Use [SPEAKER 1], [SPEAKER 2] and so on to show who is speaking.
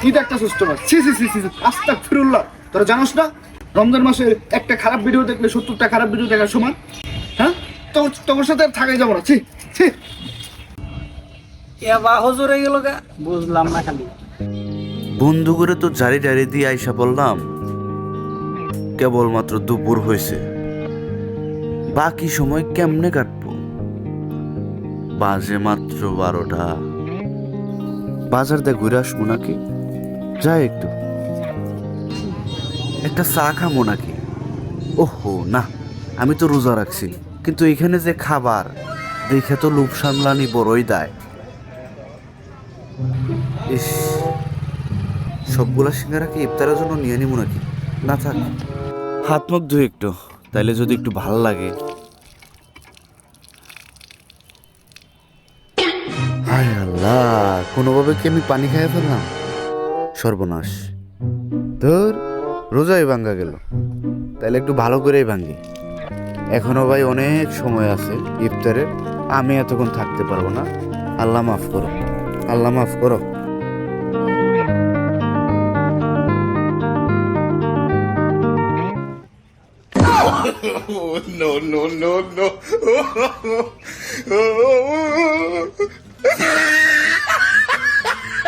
[SPEAKER 1] কি একটা সুস্থ মাস ছি ছি ছি ছি ছি, আস্তাক ফিরুল্লাহ তোরা জানোস না রমজান মাসে একটা খারাপ ভিডিও দেখলে সত্তরটা খারাপ ভিডিও দেখার সমান? হ্যাঁ? তোর তোর সাথে আর থাকাই যাব না। ছি ছি।
[SPEAKER 2] এবা হজুর হয়ে গেল গা। বুঝলাম না খালি।
[SPEAKER 3] বন্ধু করে তো জারি জারি দিয়ে আইসা বললাম কেবলমাত্র দুপুর হয়েছে। বাকি সময় কেমনে কাটবো? বাজে মাত্র বারোটা। বাজার দিয়ে ঘুরে আসব নাকি? যাই একটু। একটা চা খামো নাকি? ওহো, না, আমি তো রোজা রাখছি। কিন্তু এখানে যে খাবার, দেখে তো লোভ সামলানি বড়ই দায়। ইস, সবগুলা সিঙ্গারা কি ইফতারের জন্য নিয়ে নিব নাকি? না থাক। হাত মুখ ধুই একটু, তাইলে যদি একটু ভালো লাগে। আল্লাহ, কোনোভাবে কি আমি পানি খাইয়ে ফেললাম? সর্বনাশ। ধর রোজাই ভাঙ্গা গেল। তাহলে একটু ভালো করেই ভাঙ্গি। এখনও ভাই অনেক সময় আছে ইফতারের। আমি এতক্ষণ থাকতে পারব না। আল্লাহ মাফ করো। আল্লাহ মাফ করো।
[SPEAKER 4] No, no, no, no.